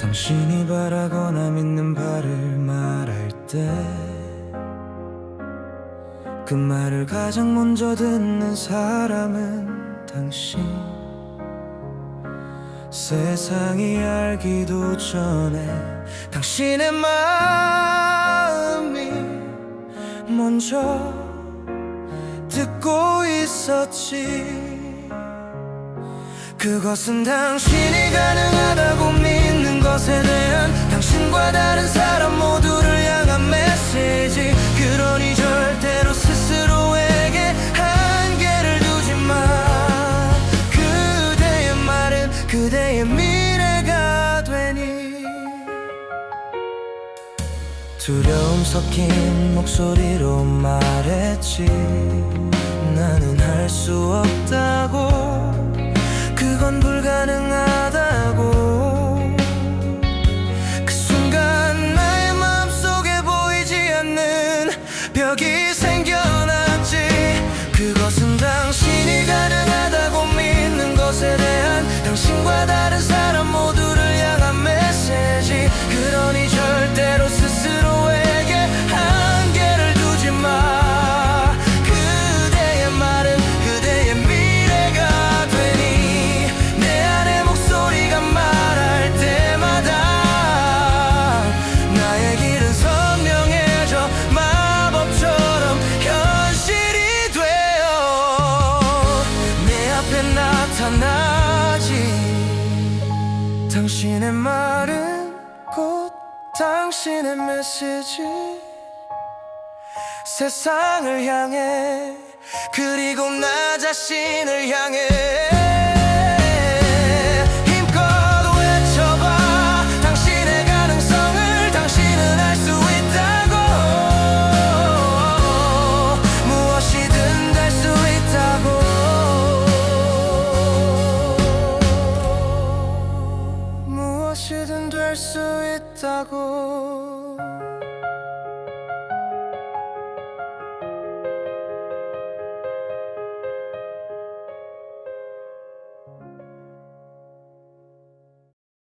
당신이 바라거나 믿는 바를 말할 때 그 말을 가장 먼저 듣는 사람은 당신. 세상이 알기도 전에 당신의 마음이 먼저 듣고 있었지. 그것은 당신이 가능하다고 믿는 것에 대한 당신과 다른 사람 모두를 향한 메시지. 그러니 절대로 스스로에게 한계를 두지 마. 그대의 말은 그대의 미래가 되니. 두려움 섞인 목소리로 말했지 할 수 없다고. 그건 불가능하다고. 그 순간 나의 마음속에 보이지 않는 벽이 생겨났지. 그것은 당신이 가능하다고 믿는 것에 대한 당신과 다른 사람 모두 나타나지. 당신의 말은 곧 당신의 메시지. 세상을 향해 그리고 나 자신을 향해 무엇이든 될 수 있다고.